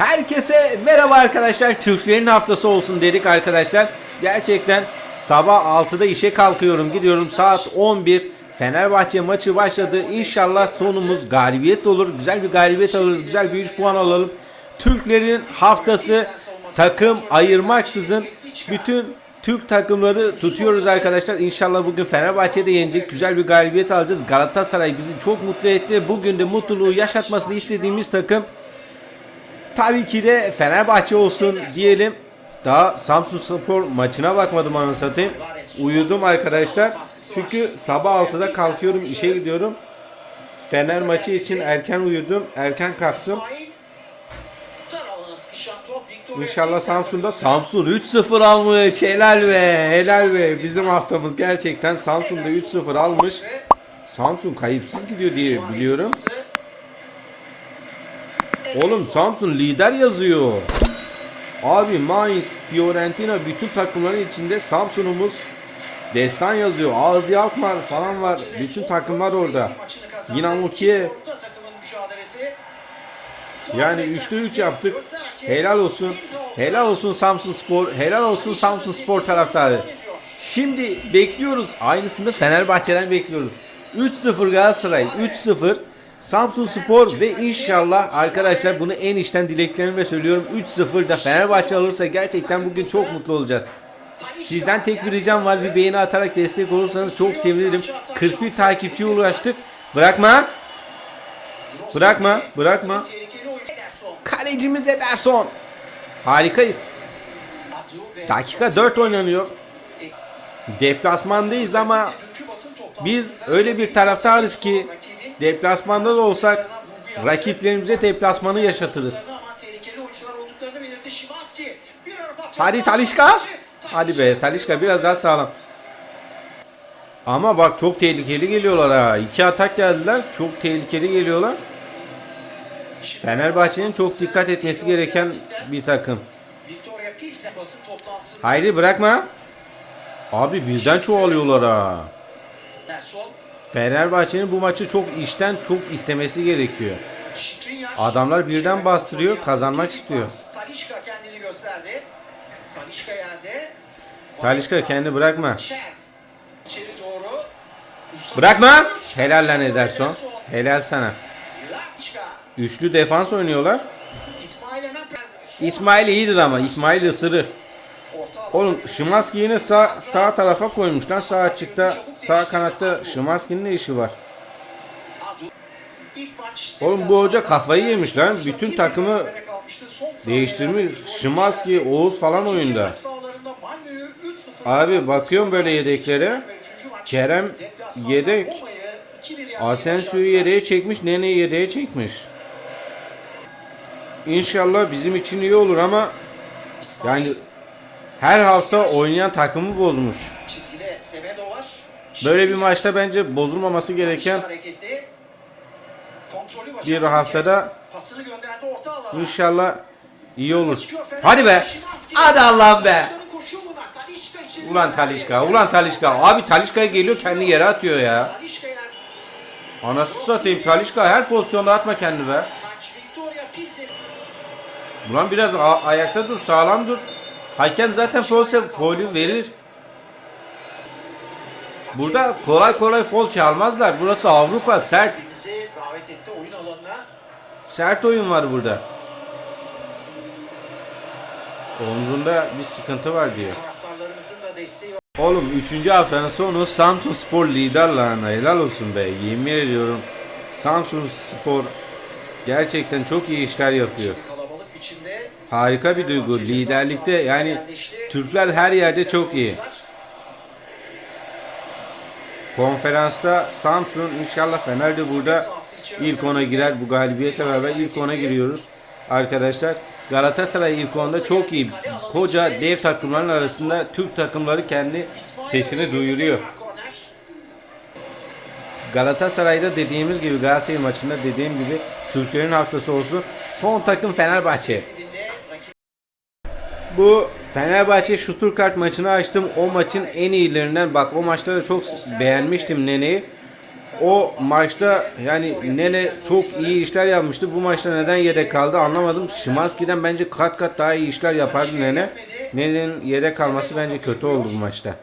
Herkese merhaba arkadaşlar. Türklerin haftası olsun dedik arkadaşlar. Gerçekten sabah 6'da işe kalkıyorum. Gidiyorum saat 11. Fenerbahçe maçı başladı. İnşallah sonumuz galibiyet olur. Güzel bir galibiyet alırız. Güzel bir 3 puan alalım. Türklerin haftası takım ayırmaksızın bütün Türk takımları tutuyoruz arkadaşlar. İnşallah bugün Fenerbahçe'de yenecek. Güzel bir galibiyet alacağız. Galatasaray bizi çok mutlu etti. Bugün de mutluluğu yaşatmasını istediğimiz takım Tabii ki de Fenerbahçe olsun diyelim. Daha Samsun Spor maçına bakmadım anasını satayım. Uyudum arkadaşlar. Çünkü sabah 6'da kalkıyorum işe gidiyorum. Fener maçı için erken uyudum. Erken kalktım. İnşallah Samsun'da Samsun 3-0 almış. Helal be. Helal be. Bizim haftamız gerçekten Samsun'da 3-0 almış. Samsun kayıpsız gidiyor diye biliyorum. Oğlum Samsun lider yazıyor. Abi Mainz, Fiorentina bütün takımların içinde Samsun'umuz destan yazıyor. Ağzı Alkmaar falan var. Bütün takımlar orada. Dinamo Kiev. Yani 3'te 3 yaptık. Helal olsun. Helal olsun Samsun Spor. Helal olsun Samsun Spor taraftarı. Şimdi bekliyoruz. Aynısını Fenerbahçe'den bekliyoruz. 3-0 Galatasaray. 3-0 Samsun Spor ve inşallah arkadaşlar bunu en içten dileklerimle söylüyorum. 3-0 da Fenerbahçe alırsa gerçekten bugün çok mutlu olacağız. Sizden tek bir ricam var. Bir beğeni atarak destek olursanız çok sevinirim. 41 takipçiye ulaştık. Bırakma. Bırakma. Bırakma. Kalecimiz Ederson. Harikayız. Dakika 4 oynanıyor. Deplasmandayız ama biz öyle bir taraftarız ki deplasmanda da olsak rakiplerimize deplasmanı yaşatırız. Hadi Talişka. Hadi be Talişka biraz daha sağlam. Ama bak çok tehlikeli geliyorlar ha. İki atak geldiler. Çok tehlikeli geliyorlar. Fenerbahçe'nin çok dikkat etmesi gereken bir takım. Haydi bırakma. Abi birden çoğalıyorlar ha. Fenerbahçe'nin bu maçı çok işten çok istemesi gerekiyor. Adamlar birden bastırıyor, kazanmak istiyor. Talişka kendini gösterdi. Talişka yerde. Talişka kendi bırakma. Bırakma. Helal lan Ederson. Helal sana. Üçlü defans oynuyorlar. İsmail iyidir ama İsmail ısırır. Oğlum Şimanski yine sağ, sağ tarafa koymuşlar. Sağ açıkta sağ kanatta Şimanski'nin ne işi var? Oğlum bu hoca kafayı yemiş lan. Bütün takımı değiştirmiş. Şimanski, Oğuz falan oyunda. Abi bakıyorum böyle yedeklere. Kerem yedek. Asensio'yu yedeğe çekmiş. Nene'yi yedeğe çekmiş. İnşallah bizim için iyi olur ama yani her hafta oynayan takımı bozmuş. Böyle bir maçta bence bozulmaması gereken bir haftada inşallah iyi olur. Hadi be. Hadi Allah'ım be. Ulan Talişka, ulan Talişka. Abi Talişka geliyor kendi yere atıyor ya. Anasını satayım Talişka her pozisyonda atma kendi be. Ulan biraz ayakta dur, sağlam dur. Hakem zaten foulse faulü verir. Burada kolay kolay foul çalmazlar. Burası Avrupa sert. Sert oyun var burada. Omzunda bir sıkıntı var diyor. Oğlum 3. haftanın sonu Samsun Spor lider lan. Helal olsun be. Yemin ediyorum. Samsun Spor gerçekten çok iyi işler yapıyor. Harika bir duygu. Liderlikte yani Türkler her yerde çok iyi. Konferansta Samsun inşallah Fener de burada ilk ona girer. Bu galibiyetle beraber ilk ona giriyoruz. Arkadaşlar Galatasaray ilk onda çok iyi. Koca dev takımların arasında Türk takımları kendi sesini duyuruyor. Galatasaray'da dediğimiz gibi Galatasaray maçında dediğim gibi Türklerin haftası olsun. Son takım Fenerbahçe. Bu Fenerbahçe Stuttgart maçını açtım. O maçın en iyilerinden bak o maçta da çok beğenmiştim Nene'yi. o maçta yani Nene çok iyi işler yapmıştı. Bu maçta neden yedek kaldı anlamadım. Şimanski'den bence kat kat daha iyi işler yapardı Nene. Nene'nin yedek kalması bence kötü oldu bu maçta.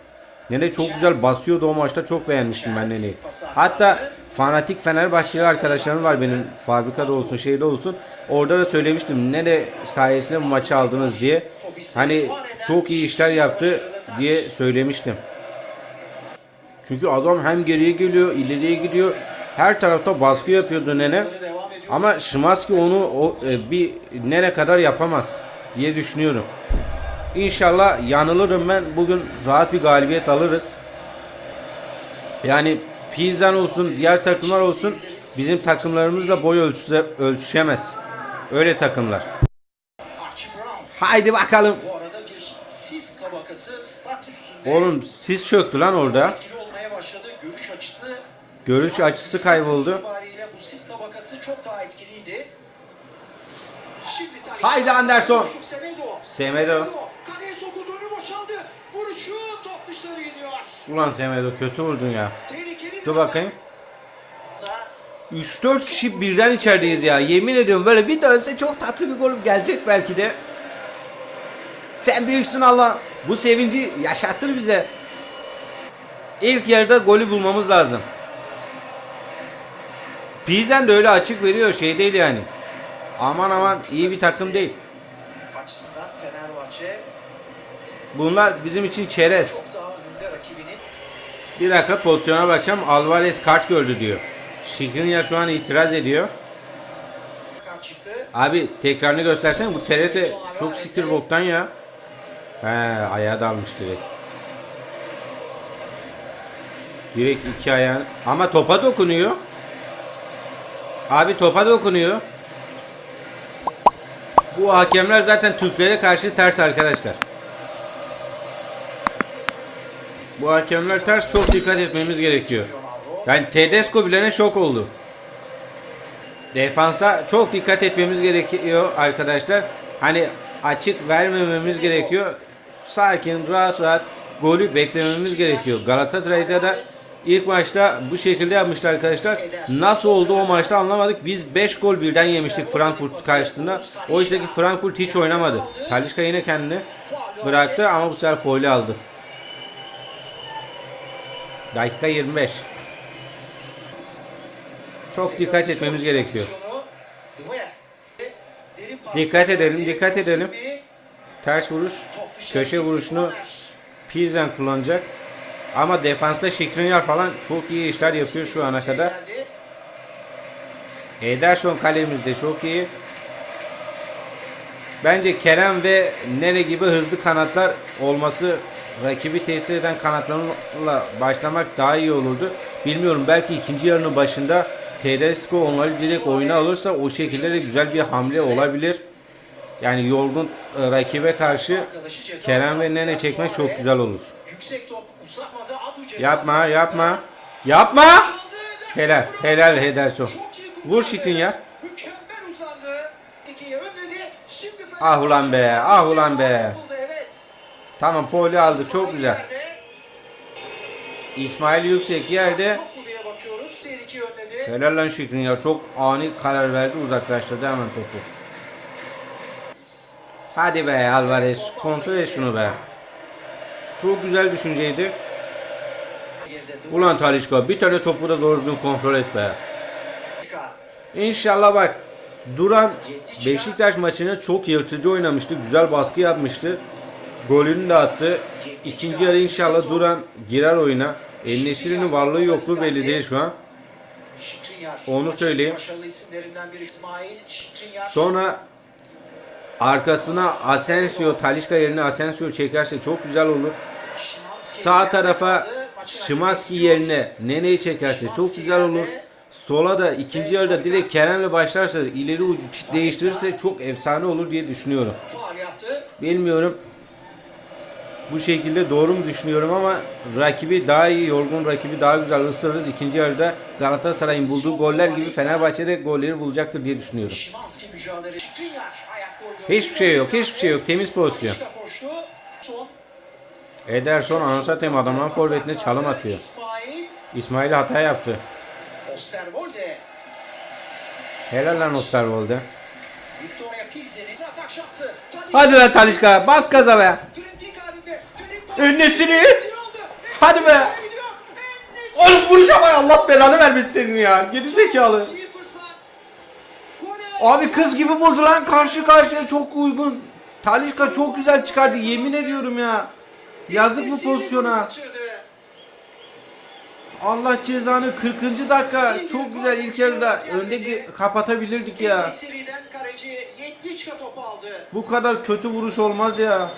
Nene çok güzel basıyordu o maçta çok beğenmiştim ben Nene'yi. Hatta fanatik Fenerbahçeli arkadaşlarım var benim fabrikada olsun şeyde olsun. Orada da söylemiştim Nene sayesinde bu maçı aldınız diye. Hani çok iyi işler yaptı diye söylemiştim. Çünkü adam hem geriye geliyor, ileriye gidiyor. Her tarafta baskı yapıyordu Nene. Ama Şimanski onu o, e, bir nere kadar yapamaz diye düşünüyorum. İnşallah yanılırım ben. Bugün rahat bir galibiyet alırız. Yani Pizan olsun, diğer takımlar olsun bizim takımlarımızla boy ölçüse, ölçüşemez. Öyle takımlar. Haydi bakalım. Bu arada bir sis tabakası stat üstünde Oğlum sis çöktü lan orada. etkili olmaya başladı. Görüş açısı Görüş açısı kayboldu. bu sis tabakası çok daha etkiliydi. Şimdi Haydi Anderson. Semedo. Semedo. Kaleye sokuldu önü boşaldı. Vuruşu top dışarı gidiyor. Ulan Semedo kötü vurdun ya. Tehlikeli Dur bakayım. atak. 3-4 kişi birden içerideyiz ya. Yemin ediyorum böyle bir dönse çok tatlı bir gol gelecek belki de. Sen büyüksün Allah. Bu sevinci yaşattır bize. İlk yarıda golü bulmamız lazım. Pilsen de öyle açık veriyor şey değil yani. Aman aman iyi bir takım değil. Bunlar bizim için çerez. Bir dakika pozisyona bakacağım. Alvarez kart gördü diyor. Şikrinyar şu an itiraz ediyor. Abi tekrarını göstersene bu TRT çok siktir boktan ya. He ayağı dalmış direkt. Direkt iki ayağın ama topa dokunuyor. Abi topa dokunuyor. Bu hakemler zaten Türklere karşı ters arkadaşlar. Bu hakemler ters çok dikkat etmemiz gerekiyor. Yani Tedesco bilene şok oldu. Defansta çok dikkat etmemiz gerekiyor arkadaşlar. Hani açık vermememiz gerekiyor. Sakin, rahat rahat golü beklememiz gerekiyor. Galatasaray'da da ilk maçta bu şekilde yapmışlar arkadaşlar. Nasıl oldu o maçta anlamadık. Biz 5 gol birden yemiştik Frankfurt karşısında. Oysa ki Frankfurt hiç oynamadı. Talişka yine kendini bıraktı ama bu sefer foul'ü aldı. Dakika 25. Çok dikkat etmemiz gerekiyor. Dikkat edelim, dikkat edelim. Ters vuruş, köşe vuruşunu. Pilsen kullanacak. Ama defansta Şikrinyar falan çok iyi işler yapıyor şu ana kadar. Ederson kalemizde çok iyi. Bence Kerem ve Nene gibi hızlı kanatlar olması rakibi tehdit eden kanatlarla başlamak daha iyi olurdu. Bilmiyorum belki ikinci yarının başında Tedesco onları direkt oyuna alırsa o şekilde de güzel bir hamle olabilir. Yani yorgun e, rakibe karşı Kerem ve Nene çekmek çok güzel olur. Yüksek top uzatmadı. Yapma yapma. Yapma! Helal helal Ederson. Çok iyi kurtardı. Vur önledi. Şimdi Ah ulan be, ah ulan be. Tamam foul'ü aldı çok güzel. İsmail Yüksek yerde. Helal lan Şikrinyar çok ani karar verdi uzaklaştırdı hemen topu. Hadi be Alvarez kontrol et şunu be. Çok güzel düşünceydi. Ulan Talişka bir tane topu da doğru düzgün kontrol et be. İnşallah bak Duran Beşiktaş maçını çok yırtıcı oynamıştı. Güzel baskı yapmıştı. Golünü de attı. İkinci yarı inşallah Duran girer oyuna. El varlığı yokluğu belli değil şu an. Onu söyleyeyim. Sonra arkasına Asensio, Talişka yerine Asensio çekerse çok güzel olur. Sağ tarafa hakemi yerine Nene'yi çekerse çok güzel olur. Sola da ikinci yarıda direkt Kerem'le başlarsa ileri ucu değiştirirse çok efsane olur diye düşünüyorum. Bilmiyorum. Bu şekilde doğru mu düşünüyorum ama rakibi daha iyi, yorgun rakibi daha güzel ısırırız. İkinci yarıda Galatasaray'ın bulduğu goller gibi Fenerbahçe'de golleri bulacaktır diye düşünüyorum. Hiçbir şey yok, hiçbir şey yok. Temiz pozisyon. Ederson anasatayım adamın forvetine çalım atıyor. İsmail. Hata yaptı. Helal lan Osterwolde. Hadi lan Talişka bas gaza be. Aldı. Hadi be. Oğlum vuracağım ay Allah belanı vermesin senin ya. Geri zekalı. Abi kız gibi vurdu lan karşı karşıya çok uygun. Talişka çok güzel çıkardı yemin ediyorum ya. Yazık bu pozisyona. Allah cezanı 40. dakika çok güzel ilk yarıda öndeki kapatabilirdik ya. Bu kadar kötü vuruş olmaz ya.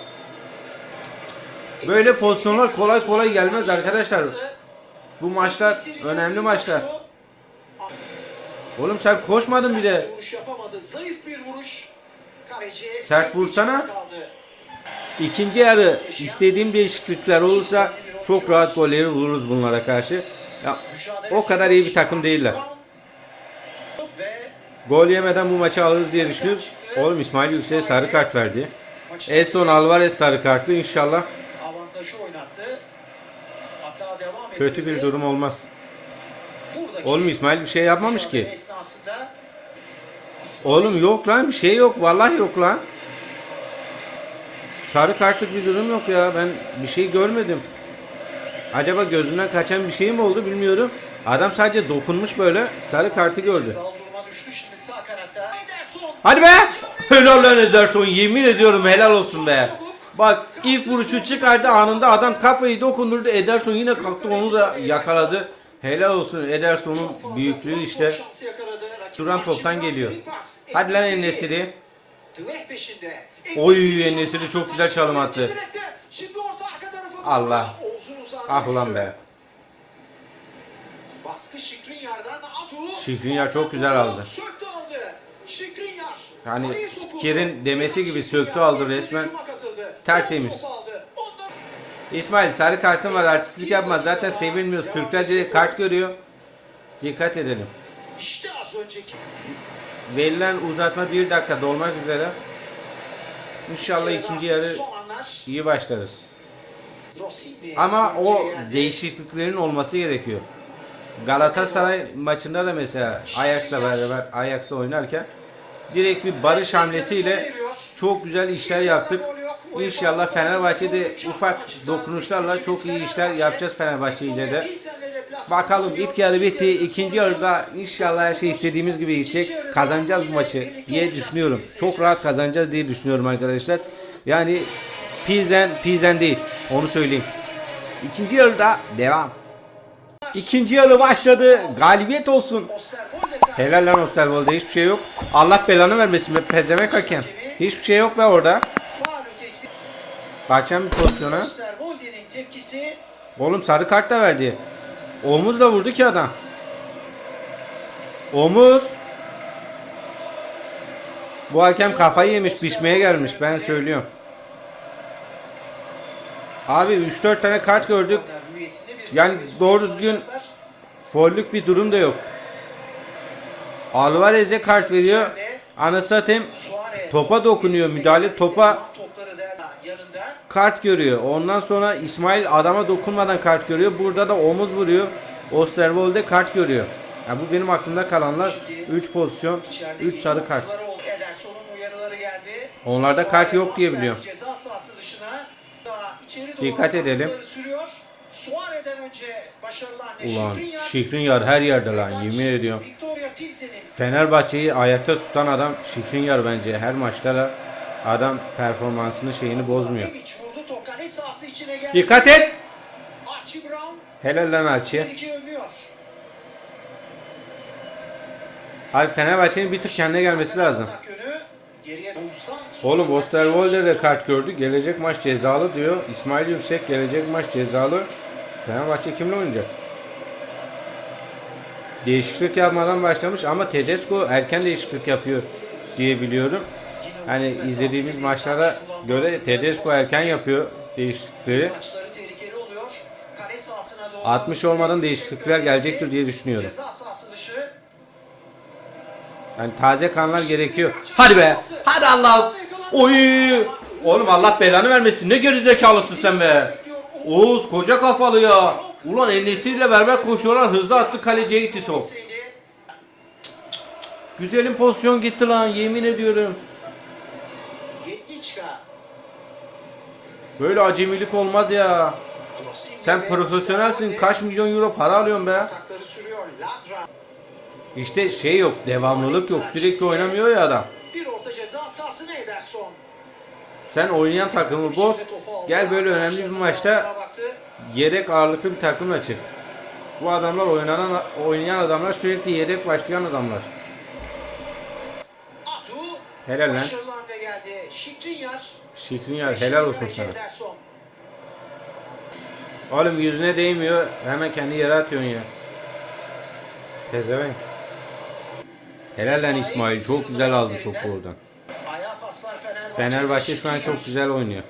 Böyle pozisyonlar kolay kolay gelmez arkadaşlar. Bu maçlar önemli maçlar. Oğlum sen koşmadın bir. Kaleci Sert vursana. Kaldı. İkinci yarı istediğim değişiklikler olursa çok rahat golleri vururuz bunlara karşı. Ya, o kadar iyi bir takım değiller. Gol yemeden bu maçı alırız diye düşünüyoruz. Oğlum İsmail Yüksel'e sarı kart verdi. Edson Alvarez sarı kartlı inşallah avantajı oynattı. Hata devam kötü bir durum olmaz. Oğlum İsmail bir şey yapmamış ki. Oğlum yok lan bir şey yok vallahi yok lan. Sarı kartlık bir durum yok ya ben bir şey görmedim. Acaba gözümden kaçan bir şey mi oldu bilmiyorum. Adam sadece dokunmuş böyle sarı kartı gördü. Hadi be! Helal lan Ederson yemin ediyorum helal olsun be. Bak ilk vuruşu çıkardı anında adam kafayı dokundurdu Ederson yine kalktı onu da yakaladı. Helal olsun Ederson'un büyüklüğü işte. Duran toptan geliyor. Hadi lan. Enesiri. Oy, En-Nesyri çok güzel çalım attı. Allah. Ah ulan be. Baskı Şikrinyar'dan Atu. Şikrinyar çok güzel aldı. Sokuldu. spikerin demesi gibi söktü aldı resmen. Tertemiz. İsmail sarı kartın var artistlik yapma zaten sevilmiyoruz. Türkler direkt kart görüyor. Dikkat edelim. İşte az önceki. Verilen uzatma bir dakika dolmak üzere. İnşallah ikinci yarı iyi başlarız. Ama o değişikliklerin olması gerekiyor. Galatasaray maçında da mesela Ajax'la beraber Ajax'la oynarken direkt bir barış hamlesiyle çok güzel işler yaptık. İnşallah Fenerbahçe'de ufak dokunuşlarla çok iyi işler yapacağız Fenerbahçe ile de. Bakalım ilk yarı bitti. İkinci yarıda inşallah her şey istediğimiz gibi gidecek. Kazanacağız bu maçı diye düşünüyorum. Çok rahat kazanacağız diye düşünüyorum arkadaşlar. Yani Pilsen Pilsen değil. Onu söyleyeyim. İkinci yarıda devam. İkinci yarı başladı. Galibiyet olsun. Helal lan Osterwolde hiçbir şey yok. Allah belanı vermesin be pezemek hakem. Hiçbir şey yok be orada. Bakacağım bir pozisyona. Oğlum sarı kart da verdi. Omuzla vurdu ki adam. Omuz. Bu hakem kafayı yemiş pişmeye gelmiş ben söylüyorum. Abi 3-4 tane kart gördük. Yani doğru düzgün. Follük bir durum da yok. Alvarez'e kart veriyor. Anasını satayım topa dokunuyor müdahale topa. Kart görüyor. Ondan sonra İsmail adama dokunmadan kart görüyor. Burada da omuz vuruyor. Osterwolde kart görüyor. Ya bu benim aklımda kalanlar 3 pozisyon, İçeride 3 sarı kart. Onlarda kart yok diye biliyorum. Dikkat edelim. Ulan Şikrinyar. Şikrinyar her yerde lan yemin ediyorum. Fenerbahçe'yi ayakta tutan adam Şikrinyar bence her maçta da adam performansını şeyini bozmuyor. Dikkat et. Helal lan Archie. Abi Fenerbahçe'nin bir tık kendine gelmesi lazım. Oğlum Osterwolde de kart gördü. Gelecek maç cezalı diyor. İsmail Yüksek gelecek maç cezalı. Fenerbahçe kimle oynayacak? Değişiklik yapmadan başlamış ama Tedesco erken değişiklik yapıyor diye biliyorum. Hani izlediğimiz maçlara göre Tedesco erken yapıyor değişiklikleri. Maçları tehlikeli oluyor. Kale sahasına doğru. 60 olmadan değişiklikler gelecektir diye düşünüyorum. Yani taze kanlar gerekiyor. Hadi be. Hadi Allah. Oy. Oğlum Allah belanı vermesin. Ne gerizekalısın sen be. Oğuz koca kafalı ya. Ulan Enes'i ile beraber koşuyorlar. Hızlı attı kaleciye gitti top. Güzelim pozisyon gitti lan yemin ediyorum. Böyle acemilik olmaz ya. Sen profesyonelsin. Kaç milyon euro para alıyorsun be? İşte şey yok, devamlılık yok. Sürekli oynamıyor ya adam. Bir orta ceza sahasına Ederson. Sen oynayan takımı boz. Gel böyle önemli bir maçta yedek ağırlıklı bir takımla çık. Bu adamlar oynanan oynayan adamlar sürekli yedek başlayan adamlar. Helal lan. Geldi. Şikrinyar. Şikrinyar helal olsun sana. Ederson. Oğlum yüzüne değmiyor. Hemen kendi yere atıyorsun ya. Pezevenk. Helal lan İsmail. Çok güzel aldı topu oradan. Fenerbahçe. Şu an çok güzel oynuyor.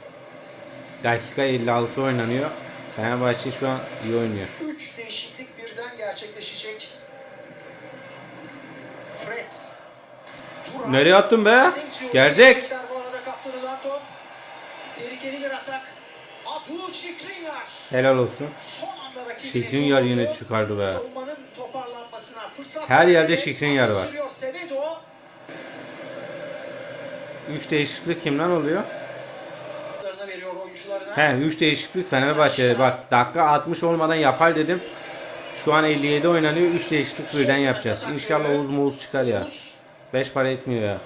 Dakika 56 oynanıyor. Fenerbahçe şu an iyi oynuyor. Üç değişiklik birden gerçekleşecek. Fred. Nereye attın be? Gerzek. Tehlikeli bir atak. Şikrinyar. Helal olsun. Şikrinyar yine çıkardı be. Her yerde. Şikrinyar var. 3 değişiklik kimden oluyor? He 3 değişiklik Fenerbahçe'de. Bak dakika 60 olmadan yapar dedim. Şu an 57 oynanıyor. 3 değişiklik birden yapacağız. İnşallah Oğuz Moğuz çıkar ya. 5 para etmiyor ya.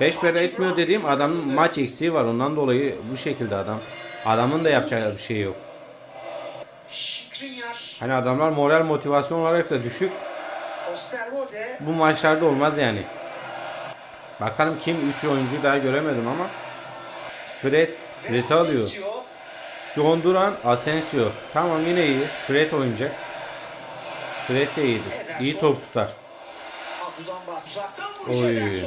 5 para etmiyor dediğim adamın maç eksiği var. Ondan dolayı bu şekilde adam. Adamın da yapacağı bir şey yok. Hani adamlar moral motivasyon olarak da düşük. Bu maçlarda olmaz yani. Bakalım kim 3 oyuncuyu daha göremedim ama. Fred, Fred'i alıyor. John Duran, Asensio. Tamam yine iyi. Fred oynayacak. Fred de iyidir. İyi top tutar. Oy.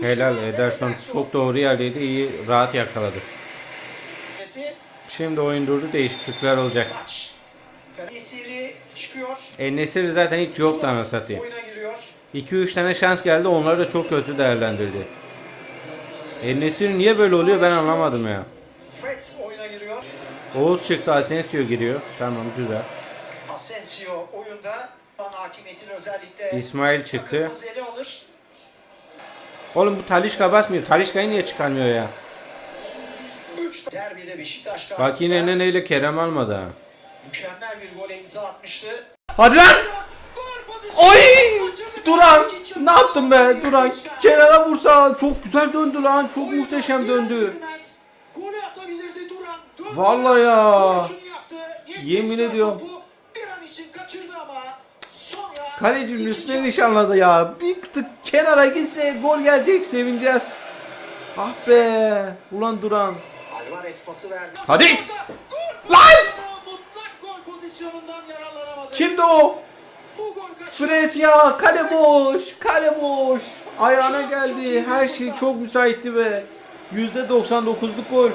Helal Ederson. Çok doğru yerdeydi. İyi rahat yakaladı. Şimdi oyun durdu. Değişiklikler olacak. Enesir zaten hiç yoktu ana satayım. Oyuna giriyor. 2-3 tane şans geldi. Onları da çok kötü değerlendirdi. Enesir niye böyle oluyor ben anlamadım ya. Oğuz çıktı. Asensio giriyor. Tamam güzel. Asensio oyunda. Hakimiyetin özellikle İsmail çıktı. alır. Oğlum bu Talişka basmıyor. Talişka'yı niye çıkarmıyor ya? 3 derbide Beşiktaş Bak yine neneyle Kerem almadı ha. mükemmel bir gol imza atmıştı. Hadi lan! Gol. Oy! Duran! Ne yaptın be Duran? Kenara vursa çok güzel döndü lan. Çok muhteşem döndü. Atabilirdi Duran. Döndü. Vallahi ya. Vuruşunu yaptı. Yemin ediyorum. topu Bir an için kaçırdı ama sonra Kalecinin ikinci üstüne yarı- nişanladı ya. Bir kenara gitse gol gelecek sevineceğiz. Ah be. Ulan Duran. Alvarez pası verdi. Hadi. Lan! pozisyonu, Mutlak gol pozisyonundan yararlanamadı. Kimdi o? Fred ya. Kale boş. Kale boş. Ayağına geldi. Her şey çok müsaitti be. %99'luk gol.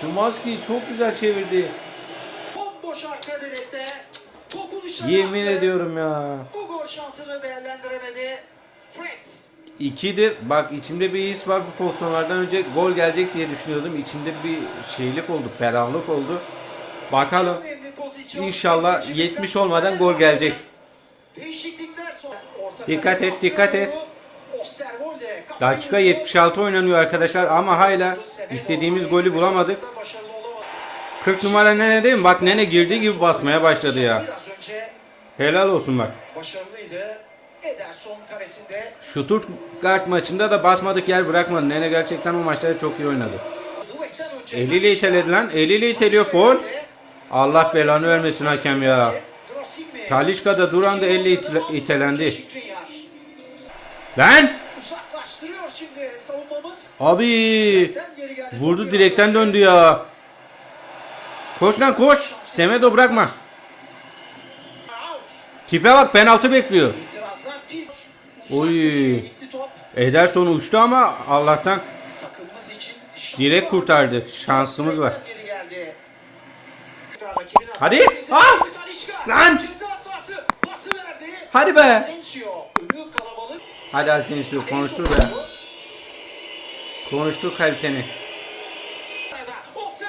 Şimanski çok güzel çevirdi. Bomboş arka direkte. Dışarı Yemin attı. ediyorum ya. Bu gol şansını değerlendiremedi. Fred. İkidir. Bak içimde bir his var bu pozisyonlardan önce gol gelecek diye düşünüyordum. İçimde bir şeylik oldu, ferahlık oldu. Bakalım. İnşallah Temsilcimizden 70 olmadan gol gelecek. Dikkat et, dikkat et. Dakika vurdu. 76 oynanıyor arkadaşlar ama hala istediğimiz golü bulamadık. Başarılı olamadı. 40 numara Nene değil mi? Bak Nene girdiği gibi basmaya başladı ya. Önce Helal olsun bak. başarılıydı. Ederson karesinde. Stuttgart maçında da basmadık yer bırakmadı. Nene gerçekten o maçlarda çok iyi oynadı. Duvek'ten önce Eliyle iteledi lan. Eliyle iteliyor. Foul. Allah belanı vermesin hakem ya. Drosimir. Talişka'da duran da elle itile- itelendi. Şikrinyar. Lan! Uzaklaştırıyor şimdi savunmamız. Abi! Direkten geri geldi. Vurdu direkten döndü ya. Koş lan koş. Semedo bırakma. Tipe bak penaltı bekliyor. Oy. Ederson uçtu ama Allah'tan direkt kurtardı. Şansımız var. Hadi. Ah! Lan! Hadi be. Hadi Asensio konuştur be. Konuştur kaliteni.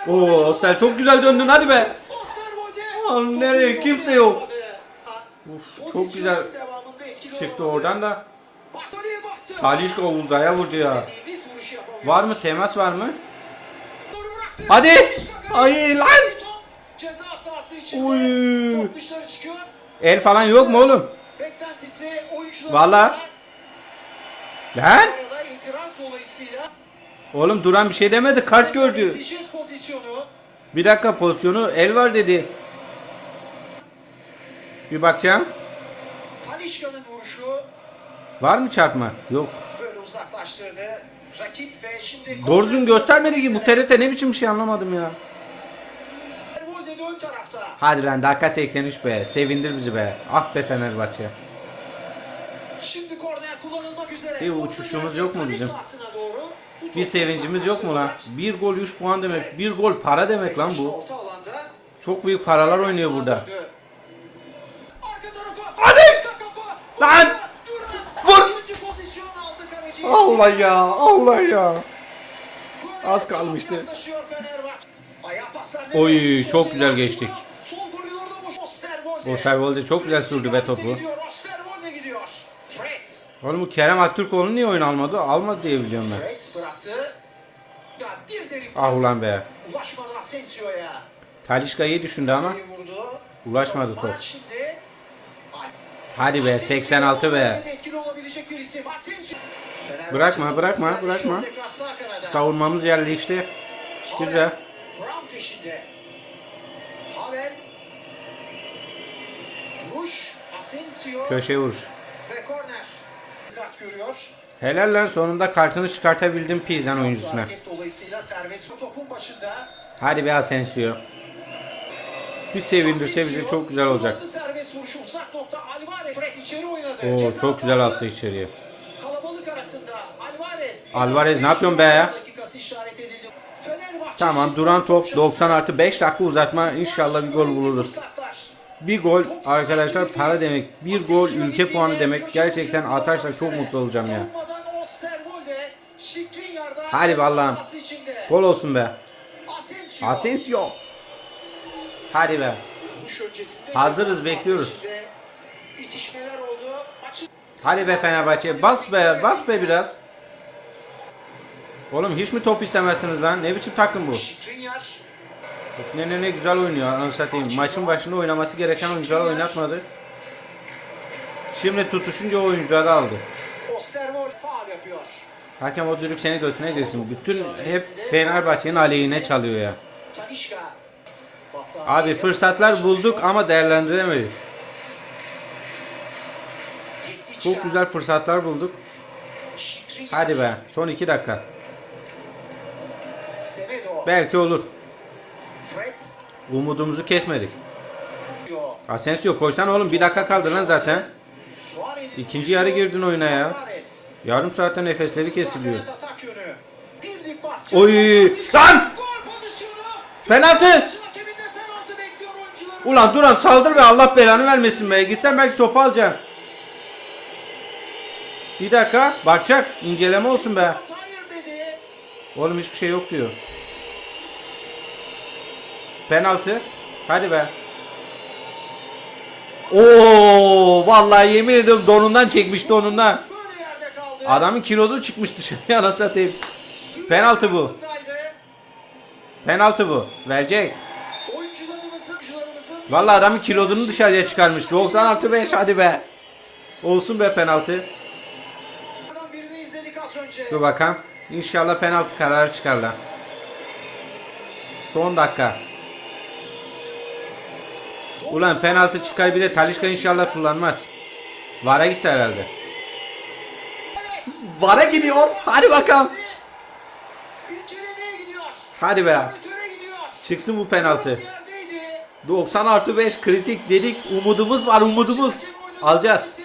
Oo Ostel çok güzel döndün hadi be. Lan nereye? Kimse yok. Uf, çok güzel çıktı oradan da. Talişka uzaya vurdu ya. Var mı temas var mı? Hadi! Ay lan! Uy. El falan yok mu oğlum? Valla. Lan! Oğlum duran bir şey demedi kart gördü. Bir dakika pozisyonu el var dedi. Bir bakacağım. Talişka'nın vuruşu Var mı çarpma? Yok. böyle uzaklaştırdı. Rakip ve şimdi Doğru düzgün göstermedi ki bu TRT ne biçim bir şey anlamadım ya. Ervolde de ön tarafta. Hadi lan dakika 83 be. Sevindir bizi be. Ah be Fenerbahçe. Şimdi korner kullanılmak üzere. Bir uçuşumuz yok mu Kale bizim? sahasına doğru. Bu Bir topu sevincimiz yok mu lan? uzaklaştırdılar. Bir gol 3 puan demek. Bir gol para demek lan bu. Orta alanda. Çok büyük paralar oynuyor burada. Hadi! Lan! Vur! Allah ya, Allah ya. Az kalmıştı. Oy, çok güzel geçtik. Osterwolde. Osterwolde çok güzel sürdü be topu. Oğlum bu Kerem Aktürkoğlu niye oyun almadı? Almadı diye biliyorum ben. Ah ulan be. Talişka iyi düşündü ama. Ulaşmadı top. Hadi be 86 be. Bırakma, bırakma, bırakma. Savunmamız yerleşti. Güzel. Köşe vuruş. Ve. Helal lan sonunda kartını çıkartabildim Pizan oyuncusuna. Hadi be Asensio. Bir sevindirse bize çok güzel olacak. İçeri oynadı. Oo Ceza çok güzel attı içeriye. Kalabalık arasında Alvarez. Alvarez ne yapıyorsun be ya? Tamam duran top 90 artı 5 dakika uzatma inşallah bir gol buluruz. Bir gol arkadaşlar para demek. Bir gol ülke puanı demek. Gerçekten atarsak çok mutlu olacağım ya. Hadi Allah'ım. Gol olsun be. Asensio. Hadi be. Hazırız, bekliyoruz. İtişmeler oldu. Maçın Hadi be Fenerbahçe. Bas be. Bas be biraz. Oğlum hiç mi top istemezsiniz lan? Ne biçim takım bu? Ne ne ne güzel oynuyor anasını satayım. Maçın başında oynaması gereken oyuncuları oynatmadı. Şimdi tutuşunca oyuncuları aldı. Hakem o düdük seni götüne girsin. Bütün hep Fenerbahçe'nin aleyhine çalıyor ya. Abi fırsatlar bulduk ama değerlendiremedik. Çok güzel fırsatlar bulduk. Hadi be. Son 2 dakika. Belki olur. Umudumuzu kesmedik. Asensio koysan oğlum bir dakika kaldı lan zaten. İkinci yarı girdin oyuna ya. Yarım saatte nefesleri kesiliyor. Oy! Lan! Penaltı! Ulan Duran saldır be Allah belanı vermesin be. Gitsen belki topu alacaksın. Bir dakika bakacak. inceleme olsun be. Oğlum hiçbir şey yok diyor. Penaltı. Hadi be. Oo vallahi yemin ediyorum donundan çekmiş donundan. Adamın kilodu çıkmış dışarıya anasını satayım. Penaltı bu. Penaltı bu. Verecek. Vallahi adamın kilodunu dışarıya çıkarmış. 90 artı 5 hadi be. Olsun be penaltı. Dur bakalım. İnşallah penaltı kararı çıkarlar. Son dakika. Ulan penaltı çıkar bir de Talişka inşallah kullanmaz. Vara gitti herhalde. Vara gidiyor. Hadi bakalım. Hadi be. Çıksın bu penaltı. Yerdeydi. 90 artı 5 kritik dedik. Umudumuz var umudumuz. Alacağız.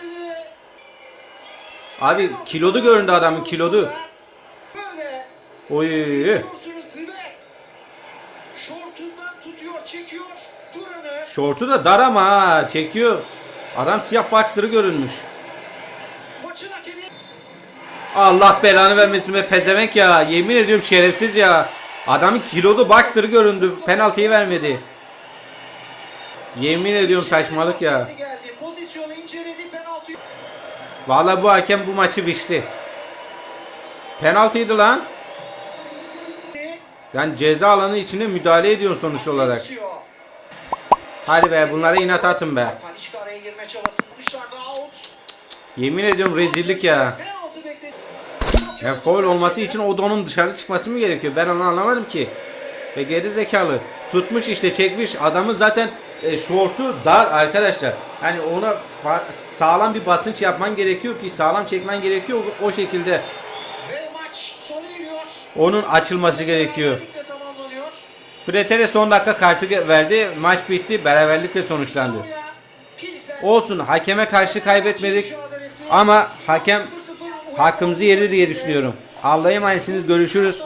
Abi kilodu göründü adamın kilodu. Oy. Şortu da dar ama ha çekiyor. Adam siyah boxer'ı görünmüş. Allah belanı vermesin be pezevenk ya. Yemin ediyorum şerefsiz ya. Adamın kilolu boxer'ı göründü. Penaltıyı vermedi. Yemin ediyorum saçmalık ya. Vallahi bu hakem bu maçı biçti. Penaltıydı lan. Yani ceza alanı içine müdahale ediyor sonuç olarak. Hadi be bunlara inat atın be. Yemin ediyorum rezillik ya. Bekledi. Yani foul olması için o donun dışarı çıkması mı gerekiyor? Ben onu anlamadım ki. Ve geri zekalı. Tutmuş işte çekmiş. Adamın zaten e, şortu dar arkadaşlar. Hani ona sağlam bir basınç yapman gerekiyor ki sağlam çekmen gerekiyor o, şekilde. Onun açılması gerekiyor. Fretere son dakika kartı verdi. Maç bitti. Beraberlikle sonuçlandı. Olsun hakeme karşı kaybetmedik. Ama hakem 0-0 hakkımızı yedi diye düşünüyorum. Allah'a emanetsiniz. Görüşürüz.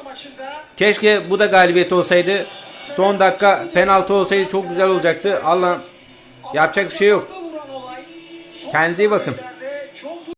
Keşke bu da galibiyet olsaydı. Son dakika penaltı olsaydı çok güzel olacaktı. Allah yapacak bir şey yok. Kendinize iyi bakın.